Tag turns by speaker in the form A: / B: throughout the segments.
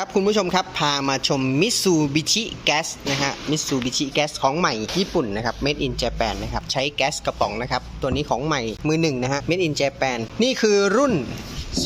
A: ครับคุณผู้ชมครับพามาชมมิสูบิชิแก๊สนะฮะมิสูบิชิแก๊สของใหม่ญี่ปุ่นนะครับ Made in Japan นะครับ ใช้แก๊สกระป๋องนะครับ ตัวนี้ของใหม่มือหนึ่งนะฮะ Made in Japan นี่คือรุ่น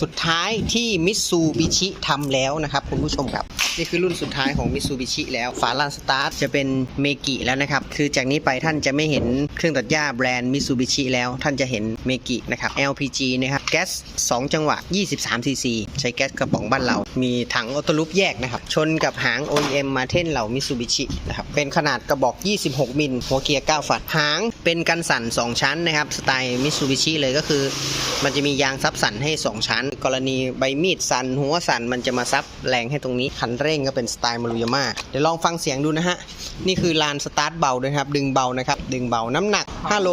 A: สุดท้ายที่ Mitsubishi ทำแล้วนะครับคุณผู้ชมครับ นี่คือรุ่นสุดท้ายของ Mitsubishi แล้วฝาลานสตาร์ทจะเป็นเมกิแล้วนะครับ คือจากนี้ไปท่านจะไม่เห็นเครื่องตัดหญ้าแบรนด์ Mitsubishi แล้วท่านจะเห็นเมกินะครับ LPG นะครับแก๊ส 2 จังหวะ 23 cc ใช้แก๊สกระป๋องบ้านเรา มีถังออโตลูปแยกนะครับ ชนกับหาง OEM มาเท่นเหล่า Mitsubishi นะครับเป็นขนาดกระบอก 26 มิลหัวเกียร์ 9 ฝัดหางเป็นกันสั่น 2 ชั้นนะครับสไตล์ Mitsubishi เลยก็คือ มันจะมียางซับสั่นให้ 2 ชั้นกรณีใบมีดสั่นหัวสั่นมันจะมาซับแรงให้ตรงนี้คันเร่งก็เป็นสไตล์มารุยาม่าเดี๋ยวลองฟังเสียงดูนะฮะ นี่คือลานสตาร์ทเบาด้วยครับ ดึงเบานะครับ ดึงเบาน้ำหนัก5โล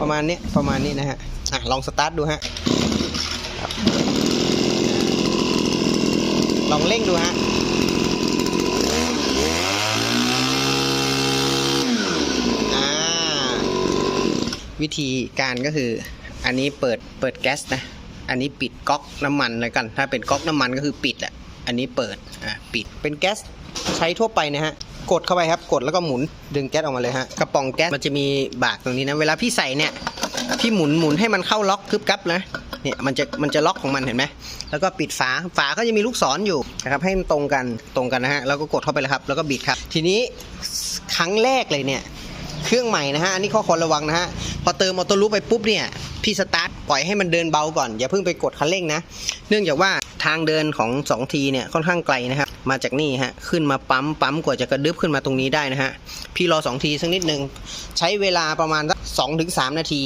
A: ประมาณนี้ประมาณนี้นะฮะอะลองสตาร์ทดูฮะลองเร่งดูฮะวิธีการก็คืออันนี้เปิดเปิดแก๊สนะ อันนี้ปิดก๊อกน้ำมันแล้วกัน ถ้าเป็นก๊อกน้ำมันก็คือปิดแหละอันนี้เปิดอ่าปิดเป็นแก๊สใช้ทั่วไปนะฮะกดเข้าไปครับ กดแล้วก็หมุนดึงแก๊สออกมาเลยฮะกระป๋องแก๊สมันจะมีบากตรงนี้นะ เวลาพี่ใส่เนี่ยพี่หมุนหมุนให้มันเข้าล็อกคึบกับนะเนี่ยมันจะมันจะล็อกของมันเห็นไหมแล้วก็ปิดฝาฝาก็จะมีลูกศรอยู่นะครับให้มันตรงกันตรงกันนะฮะแล้วก็กดเข้าไปเลยครับ แล้วก็บิดครับ ทีนี้ครั้งแรกเลยเนี่ยเครื่องใหม่นะฮะอันนี้ข้อควรระวังนะฮะพอเติมออโต้ลูปไปปุ๊บเนี่ย พี่สตาร์ทปล่อยให้มันเดินเบาก่อน อย่าเพิ่งไปกดคันเร่งนะ เนื่องจากว่าทางเดินของ2ทีเนี่ยค่อนข้างไกลนะครับ มาจากนี่ฮะขึ้นมาปั๊มปั๊มกว่าจะกระดึบขึ้นมาตรงนี้ได้นะฮะพี่รอ2ทีสักนิดนึงใช้เวลาประมาณสักสองถึงสามนาที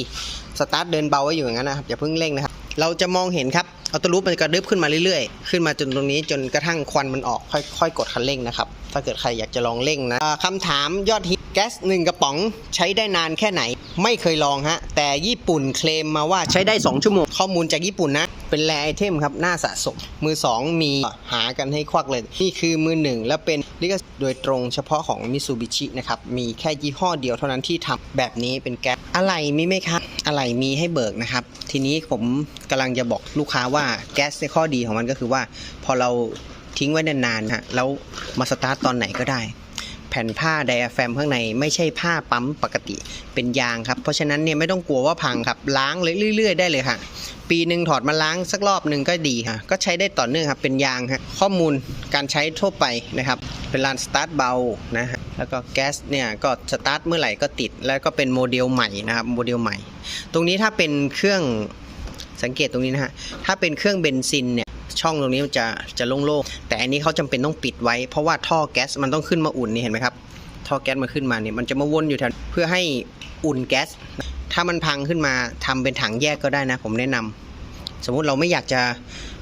A: สตาร์ทเดินเบาไว้อยู่อย่างนั้นนะครับอย่าเพิ่งเร่งนะครับเราจะมองเห็นครับออโต้ลูปมันกระดึบขึ้นมาเรื่อยๆ ขึ้นมาจนตรงนี้จนกระทั่งควันมันออกค่อยค่อยกดคันเร่งนะครับ ถ้าเกิดใครอยากจะลองเร่งนะอ่าคำถามยอดฮิตแก๊สหนึ่งกระป๋องใช้ได้นานแค่ไหน ไม่เคยลองฮะ แต่ญี่ปุ่นเคลมมาว่าใช้ได้ 2 ชั่วโมง ข้อมูลจากญี่ปุ่นนะ เป็นแรไอเทมครับ น่าสะสม มือ 2 มีหากันให้ควักเลย นี่คือมือ 1 และเป็นลิขสิทธิ์โดยตรงเฉพาะของมิ t ซูบิชินะครับ มีแค่ยี่ห้อเดียวเท่านั้นที่ทำแบบนี้เป็นแก๊สอะไรมีไหมครับ อะไรมีให้เบิกนะครับ ทีนี้ผมกำลังจะบอกลูกค้าว่าแก๊สในข้อดีของมันก็คือว่า พอเรา ทิ้งไว้นานๆฮะแล้วมาสตาร์ตตอนไหนก็ได้ แผ่นผ้าไดอะแฟมข้างในไม่ใช่ผ้าปั๊มปกติเป็นยางครับ เพราะฉะนั้นเนี่ยไม่ต้องกลัวว่าพังครับ ล้างเลยเรื่อยๆได้เลยค่ะ ปีหนึ่งถอดมาล้างสักรอบหนึ่งก็ดีค่ะ ก็ใช้ได้ต่อเนื่องครับ เป็นยางฮะข้อมูลการใช้ทั่วไปนะครับ เป็นลานสตาร์ทเบานะฮะแล้วก็แก๊สเนี่ยก็สตาร์ทเมื่อไหร่ก็ติด แล้วก็เป็นโมเดลใหม่นะครับโมเดลใหม่ ตรงนี้ถ้าเป็นเครื่องสังเกตตรงนี้นะฮะถ้าเป็นเครื่องเบนซินเนี่ย ช่องตรงนี้มันจะจะโล่งๆแต่อันนี้เขาจำเป็นต้องปิดไว้ เพราะว่าท่อแก๊สมันต้องขึ้นมาอุ่นนี่เห็นไหมครับท่อแก๊สมันขึ้นมาเนี่ยมันจะมาวนอยู่แถวเพื่อให้อุ่นแก๊สถ้ามันพังขึ้นมาทำเป็นถังแยกก็ได้นะ ผมแนะนำสมมุติเราไม่อยากจะ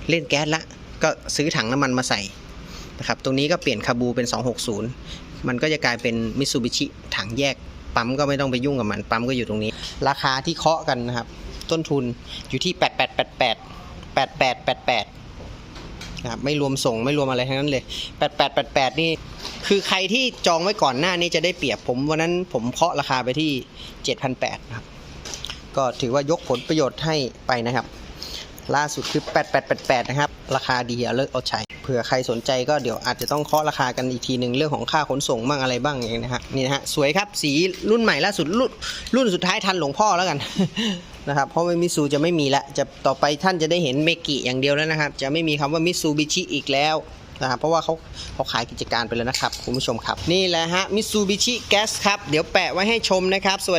A: เล่นแก๊สละก็ซื้อถังน้ำมันมาใส่นะครับตรงนี้ก็เปลี่ยนคาบูเป็น 260 มันก็จะกลายเป็นมิ t ซูบิชิถังแยกปั๊มก็ไม่ต้องไปยุ่งกับมันปั๊มก็อยู่ตรงนี้ ราคาที่เคาะกันนะครับ ต้นทุนอยู่ที่ 8888 8888 นะครับไม่รวมส่งไม่รวมอะไรทั้งนั้นเลย 8888 นี่ คือใครที่จองไว้ก่อนหน้านี้จะได้เปรียบผมวันนั้นผมเคาะราคาไปที่ 7,800นะครับก็ถือว่ายกผลประโยชน์ให้ไปนะครับ ล่าสุดคือ 8888 นะครับ ราคาดีเอาเลิกเอาใช้เผื่อใครสนใจก็เดี๋ยวอาจจะต้องเคาะราคากันอีกทีหนึ่งเรื่องของค่าขนส่งบ้างอะไรบ้างอย่างนี้นะฮะนี่นะฮะสวยครับสีรุ่นใหม่ล่าสุดรุ่นรุ่นสุดท้ายทันหลวงพ่อแล้วกันนะครับเพราะว่ามิซูจะไม่มีละจะต่อไปท่านจะได้เห็นเมกิอย่างเดียวแล้วนะครับ จะไม่มีคำว่ามิซูบิชิอีกแล้วนะครับเพราะว่าเขาเขาขายกิจการไปแล้วนะครับ คุณผู้ชมครับ นี่แหละฮะมิซูบิชิแก๊สครับ เดี๋ยวแปะไว้ให้ชมนะครับ สวัสดี